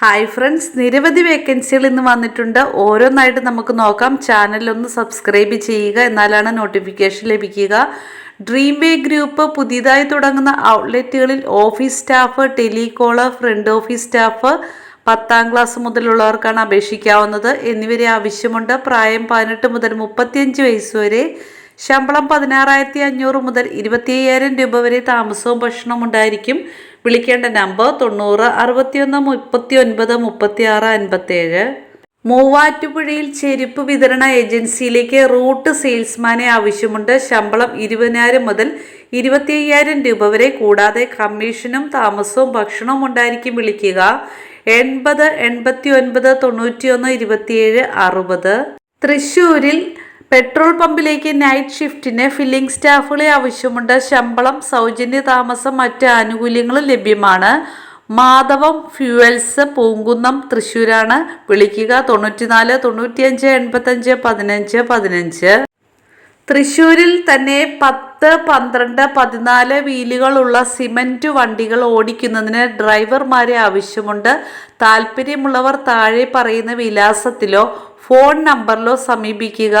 Hi friends നിരവധി വേക്കൻസികൾ ഇന്ന് വന്നിട്ടുണ്ട്. ഓരോന്നായിട്ട് നമുക്ക് നോക്കാം. ചാനലൊന്ന് സബ്സ്ക്രൈബ് ചെയ്യുക. എന്നാലാണ് നോട്ടിഫിക്കേഷൻ ലഭിക്കുക. ഡ്രീം വേ ഗ്രൂപ്പ് പുതിയതായി തുടങ്ങുന്ന ഔട്ട്ലെറ്റുകളിൽ office staff telecaller front office staff പത്താം ക്ലാസ് മുതലുള്ളവർക്കാണ് അപേക്ഷിക്കാവുന്നത്. എന്നിവരെ ആവശ്യമുണ്ട്. പ്രായം പതിനെട്ട് മുതൽ മുപ്പത്തിയഞ്ച് വയസ്സ് വരെ ശമ്പളം പതിനാറായിരത്തി അഞ്ഞൂറ് മുതൽ ഇരുപത്തി രൂപ വരെ താമസവും ഭക്ഷണവും ഉണ്ടായിരിക്കും. വിളിക്കേണ്ട നമ്പർ തൊണ്ണൂറ് അറുപത്തിയൊന്ന് മുപ്പത്തി ഒൻപത് മുപ്പത്തി ആറ് അൻപത്തേഴ് മൂവാറ്റുപുഴയിൽ ചെരുപ്പ് വിതരണ ഏജൻസിയിലേക്ക് റൂട്ട് സെയിൽസ്മാനെ ആവശ്യമുണ്ട്. ശമ്പളം ഇരുപതിനായിരം മുതൽ ഇരുപത്തി അയ്യായിരം രൂപ വരെ കൂടാതെ കമ്മീഷനും താമസവും ഭക്ഷണവും ഉണ്ടായിരിക്കും വിളിക്കുക. എൺപത് എൺപത്തി ഒൻപത് തൊണ്ണൂറ്റിയൊന്ന് ഇരുപത്തിയേഴ് അറുപത്. തൃശ്ശൂരിൽ പെട്രോൾ പമ്പിലേക്ക് നൈറ്റ് ഷിഫ്റ്റിന് ഫില്ലിംഗ് സ്റ്റാഫുകളെ ആവശ്യമുണ്ട്. ശമ്പളം സൗജന്യ താമസം മറ്റ് ആനുകൂല്യങ്ങളും ലഭ്യമാണ്. മാധവം ഫ്യൂവൽസ് പൂങ്കുന്നം തൃശ്ശൂരാണ്. വിളിക്കുക തൊണ്ണൂറ്റിനാല് തൊണ്ണൂറ്റിയഞ്ച് എൺപത്തഞ്ച് പതിനഞ്ച് പതിനഞ്ച്. തൃശ്ശൂരിൽ തന്നെ പത്ത് പന്ത്രണ്ട് പതിനാല് വീലുകളുള്ള സിമന്റ് വണ്ടികൾ ഓടിക്കുന്നതിന് ഡ്രൈവർമാരെ ആവശ്യമുണ്ട്. താല്പര്യമുള്ളവർ താഴെ പറയുന്ന വിലാസത്തിലോ ഫോൺ നമ്പറിലോ സമീപിക്കുക.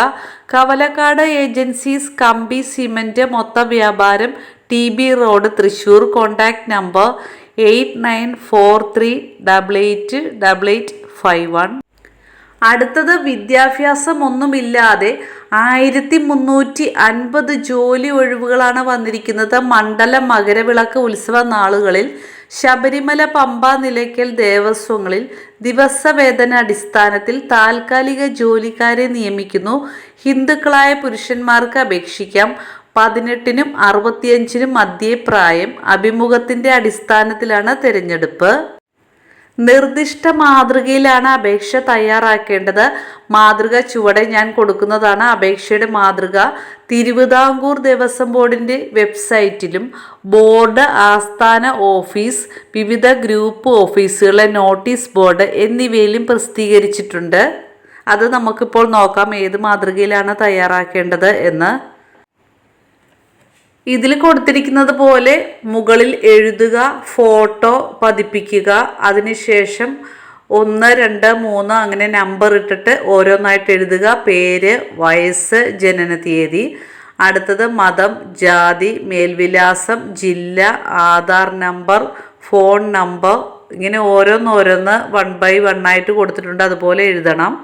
കവലക്കാട് ഏജൻസീസ് കമ്പി സിമന്റ് മൊത്ത വ്യാപാരം T B road Thrissur contact number eight nine four three double eight double eight five one. അടുത്തത് വിദ്യാഭ്യാസം ഒന്നുമില്ലാതെ ആയിരത്തി മുന്നൂറ്റി അൻപത് ജോലി ഒഴിവുകളാണ് വന്നിരിക്കുന്നത് മണ്ഡല മകരവിളക്ക് ഉത്സവ നാളുകളിൽ. ശബരിമല പമ്പ നിലയ്ക്കൽ ദേവസ്വങ്ങളിൽ ദിവസവേതന അടിസ്ഥാനത്തിൽ താൽക്കാലിക ജോലിക്കാരെ നിയമിക്കുന്നു. ഹിന്ദുക്കളായ പുരുഷന്മാർക്ക് അപേക്ഷിക്കാം. പതിനെട്ടിനും അറുപത്തിയഞ്ചിനും മധ്യേ പ്രായം. അഭിമുഖത്തിന്റെ അടിസ്ഥാനത്തിലാണ് തിരഞ്ഞെടുപ്പ്. നിർദ്ദിഷ്ട മാതൃകയിലാണ് അപേക്ഷ തയ്യാറാക്കേണ്ടത്. മാതൃക ചുവടെ ഞാൻ കൊടുക്കുന്നതാണ് അപേക്ഷയുടെ മാതൃക. തിരുവിതാംകൂർ ദേവസ്വം ബോർഡിന്റെ വെബ്സൈറ്റിലും ബോർഡ് ആസ്ഥാന ഓഫീസ് വിവിധ ഗ്രൂപ്പ് ഓഫീസുകളെ നോട്ടീസ് ബോർഡ് എന്നിവയിലും പ്രസിദ്ധീകരിച്ചിട്ടുണ്ട്. അത് നമുക്കിപ്പോൾ നോക്കാം ഏത് മാതൃകയിലാണ് തയ്യാറാക്കേണ്ടത് എന്ന്. ഇതിൽ കൊടുത്തിരിക്കുന്നത് പോലെ മുകളിൽ എഴുതുക ഫോട്ടോ പതിപ്പിക്കുക അതിനുശേഷം ഒന്ന് രണ്ട് മൂന്ന് അങ്ങനെ നമ്പർ ഇട്ടിട്ട് ഓരോന്നായിട്ട് എഴുതുക. പേര് വയസ്സ് ജനന തീയതി അടുത്തത് മതം ജാതി മേൽവിലാസം ജില്ല ആധാർ നമ്പർ ഫോൺ നമ്പർ. ഇങ്ങനെ ഓരോന്നോരോന്ന് വൺ ബൈ വൺ ആയിട്ട് കൊടുത്തിട്ടുണ്ട്. അതുപോലെ എഴുതണം.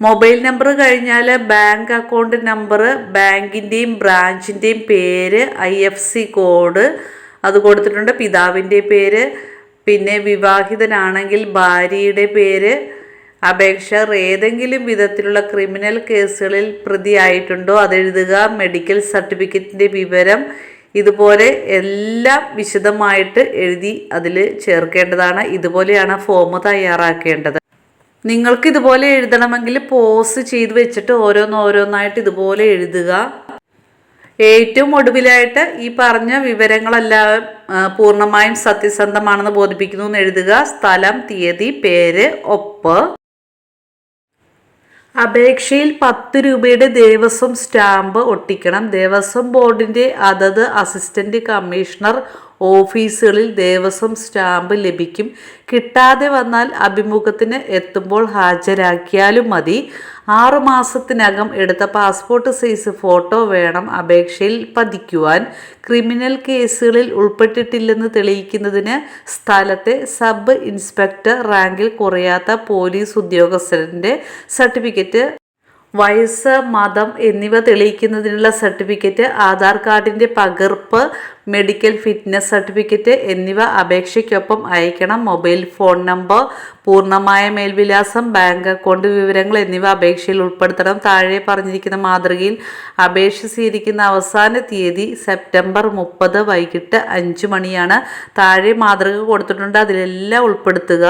മൊബൈൽ നമ്പർ കഴിഞ്ഞാൽ ബാങ്ക് അക്കൗണ്ട് നമ്പർ ബാങ്കിന്റെയും ബ്രാഞ്ചിന്റെയും പേര് ഐ എഫ് സി കോഡ് അത് കൊടുത്തിട്ടുണ്ട്. പിതാവിന്റെ പേര് പിന്നെ വിവാഹിതനാണെങ്കിൽ ഭാര്യയുടെ പേര് അപേക്ഷ ഏതെങ്കിലും വിധത്തിലുള്ള ക്രിമിനൽ കേസുകളിൽ പ്രതിയായിട്ടുണ്ടോ അതെഴുതുക മെഡിക്കൽ സർട്ടിഫിക്കറ്റിന്റെ വിവരം ഇതുപോലെ എല്ലാം വിശദമായിട്ട് എഴുതി അതിൽ ചേർക്കേണ്ടതാണ്. ഇതുപോലെയാണ് ഫോം തയ്യാറാക്കേണ്ടത്. നിങ്ങൾക്ക് ഇതുപോലെ എഴുതണമെങ്കിൽ പോസ് ചെയ്ത് വെച്ചിട്ട് ഓരോന്നോരോന്നായിട്ട് ഇതുപോലെ എഴുതുക. ഏറ്റവും ഒടുവിലായിട്ട് ഈ പറഞ്ഞ വിവരങ്ങളെല്ലാം പൂർണമായും സത്യസന്ധമാണെന്ന് ബോധിപ്പിക്കുന്നു എന്ന് എഴുതുക. സ്ഥലം തീയതി പേര് ഒപ്പ്. അപേക്ഷയിൽ പത്ത് രൂപയുടെ ദേവസ്വം സ്റ്റാമ്പ് ഒട്ടിക്കണം. ദേവസ്വം ബോർഡിന്റെ അതത് അസിസ്റ്റന്റ് കമ്മീഷണർ ഓഫീസുകളിൽ ദേവസ്വം സ്റ്റാമ്പ് ലഭിക്കും. കിട്ടാതെ വന്നാൽ അഭിമുഖത്തിന് എത്തുമ്പോൾ ഹാജരാക്കിയാലും മതി. ആറുമാസത്തിനകം എടുത്ത പാസ്പോർട്ട് സൈസ് ഫോട്ടോ വേണം അപേക്ഷയിൽ പതിക്കുവാൻ. ക്രിമിനൽ കേസുകളിൽ ഉൾപ്പെട്ടിട്ടില്ലെന്ന് തെളിയിക്കുന്നതിന് സ്ഥലത്തെ സബ് ഇൻസ്പെക്ടർ റാങ്കിൽ കുറയാത്ത പോലീസ് ഉദ്യോഗസ്ഥരുടെ സർട്ടിഫിക്കറ്റ് വയസ്സ് മതം എന്നിവ തെളിയിക്കുന്നതിനുള്ള സർട്ടിഫിക്കറ്റ് ആധാർ കാർഡിന്റെ പകർപ്പ് മെഡിക്കൽ ഫിറ്റ്നസ് സർട്ടിഫിക്കറ്റ് എന്നിവ അപേക്ഷയ്ക്കൊപ്പം അയക്കണം മൊബൈൽ ഫോൺ നമ്പർ പൂർണമായ മേൽവിലാസം ബാങ്ക് അക്കൗണ്ട് വിവരങ്ങൾ എന്നിവ അപേക്ഷയിൽ ഉൾപ്പെടുത്തണം. താഴെ പറഞ്ഞിരിക്കുന്ന മാതൃകയിൽ അപേക്ഷ സ്വീകരിക്കുന്ന അവസാന തീയതി സെപ്റ്റംബർ മുപ്പത് വൈകിട്ട് അഞ്ച് മണിയാണ്. താഴെ മാതൃക കൊടുത്തിട്ടുണ്ട്. അതിലെല്ലാം ഉൾപ്പെടുത്തുക.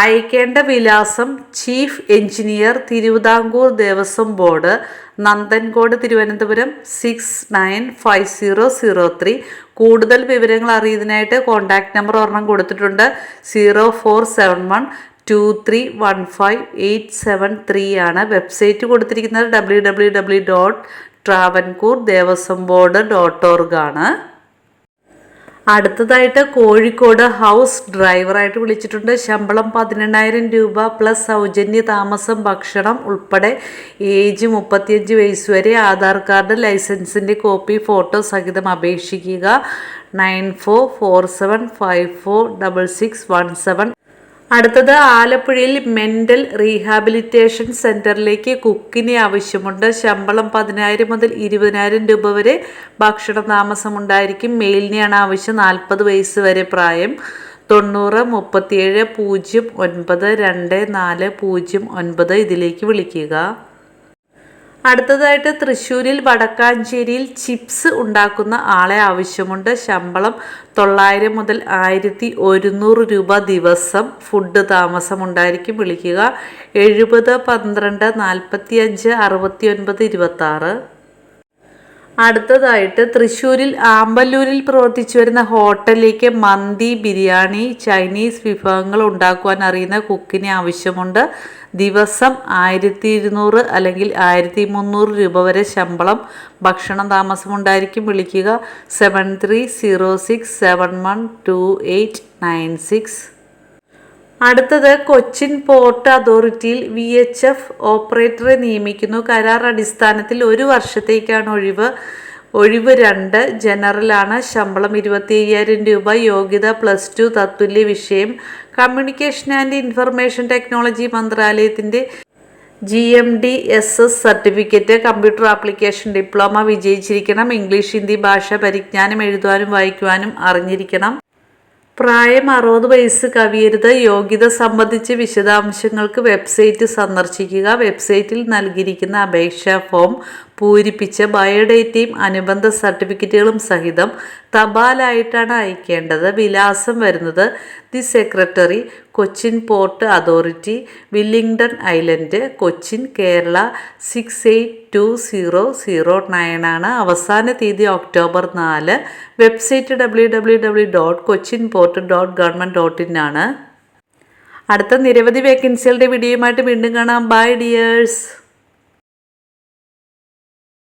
അയക്കേണ്ട വിലാസം chief engineer Thiruvithamkoor Devaswom board Nanthancode Thiruvananthapuram six nine five zero zero three കൂടുതൽ വിവരങ്ങൾ അറിയുന്നതിനായിട്ട് കോൺടാക്റ്റ് നമ്പർ ഒരെണ്ണം കൊടുത്തിട്ടുണ്ട്. Zero four seven one two three one five eight seven three ആണ് വെബ്സൈറ്റ് കൊടുത്തിരിക്കുന്നത്. W W W dot Travancore Devaswom board dot org ആണ്. അടുത്തതായിട്ട് Kozhikode house ഡ്രൈവറായിട്ട് വിളിച്ചിട്ടുണ്ട്. ശമ്പളം പതിനെണ്ണായിരം രൂപ പ്ലസ് സൗജന്യ താമസം ഭക്ഷണം ഉൾപ്പെടെ ഏജ് മുപ്പത്തിയഞ്ച് വയസ്സ് വരെ ആധാർ കാർഡ് ലൈസൻസിന്റെ കോപ്പി ഫോട്ടോ സഹിതം അപേക്ഷിക്കുക. Nine four four seven five four double six one seven അടുത്തത് ആലപ്പുഴയിൽ മെന്റൽ റീഹാബിലിറ്റേഷൻ സെന്ററിലേക്ക് കുക്കിനെ ആവശ്യമുണ്ട്. ശമ്പളം പതിനായിരം മുതൽ ഇരുപതിനായിരം രൂപ വരെ ഭക്ഷണ താമസം ഉണ്ടായിരിക്കും മെയിലിനെയാണ് ആവശ്യം. നാൽപ്പത് വയസ്സ് വരെ പ്രായം. തൊണ്ണൂറ് മുപ്പത്തിയേഴ് പൂജ്യം ഒൻപത് രണ്ട് നാല് പൂജ്യം ഒൻപത് ഇതിലേക്ക് വിളിക്കുക. അടുത്തതായിട്ട് തൃശ്ശൂരിൽ വടക്കാഞ്ചേരിയിൽ ചിപ്സ് ഉണ്ടാക്കുന്ന ആളെ ആവശ്യമുണ്ട്. ശമ്പളം തൊള്ളായിരം മുതൽ ആയിരത്തി ഒരുന്നൂറ് രൂപ ദിവസം. ഫുഡ് താമസം ഉണ്ടായിരിക്കും. വിളിക്കുക. എഴുപത് പന്ത്രണ്ട് നാൽപ്പത്തി അഞ്ച് അറുപത്തി ഒൻപത് ഇരുപത്താറ്. അടുത്തതായിട്ട് തൃശ്ശൂരിൽ ആമ്പല്ലൂരിൽ പ്രവർത്തിച്ചു വരുന്ന ഹോട്ടലിലേക്ക് മന്തി ബിരിയാണി ചൈനീസ് വിഭവങ്ങൾ ഉണ്ടാക്കുവാൻ അറിയുന്ന കുക്കിനെ ആവശ്യമുണ്ട്. ദിവസം ആയിരത്തി ഇരുന്നൂറ് അല്ലെങ്കിൽ ആയിരത്തി മുന്നൂറ് രൂപ വരെ ശമ്പളം. ഭക്ഷണ താമസം ഉണ്ടായിരിക്കും വിളിക്കുക. Seven three zero six seven one two eight nine six. അടുത്തത് കൊച്ചിൻ പോർട്ട് അതോറിറ്റിയിൽ വി എച്ച് എഫ് ഓപ്പറേറ്ററെ നിയമിക്കുന്നു. കരാർ അടിസ്ഥാനത്തിൽ ഒരു വർഷത്തേക്കാണ് ഒഴിവ്. ഒഴിവ് രണ്ട് ജനറലാണ്. ശമ്പളം ഇരുപത്തി അയ്യായിരം രൂപ യോഗ്യത പ്ലസ് ടു തത്തുല്യ വിഷയം കമ്മ്യൂണിക്കേഷൻ ആൻഡ് ഇൻഫർമേഷൻ ടെക്നോളജി മന്ത്രാലയത്തിന്റെ G M D S S certificate computer application diploma വിജയിച്ചിരിക്കണം English Hindi ഭാഷ പരിജ്ഞാനം എഴുതുവാനും വായിക്കുവാനും അറിഞ്ഞിരിക്കണം. പ്രായം അറുപത് വയസ്സ് കവിയരുത്. യോഗ്യത സംബന്ധിച്ച് വിശദാംശങ്ങൾക്ക് വെബ്സൈറ്റ് സന്ദർശിക്കുക. വെബ്സൈറ്റിൽ നൽകിയിരിക്കുന്ന അപേക്ഷാ ഫോം പൂരിപ്പിച്ച് ബയോഡേറ്റയും അനുബന്ധ സർട്ടിഫിക്കറ്റുകളും സഹിതം തപാലായിട്ടാണ് അയക്കേണ്ടത്. വിലാസം വരുന്നത് the secretary Cochin port authority Willingdon island Cochin Kerala six eight two zero zero nine ആണ്. അവസാന തീയതി ഒക്ടോബർ നാല്. Website W W W dot Cochin port dot government dot in ആണ്. അടുത്ത നിരവധി വേക്കൻസികളുടെ വീഡിയോയുമായിട്ട് വീണ്ടും കാണാം. By dears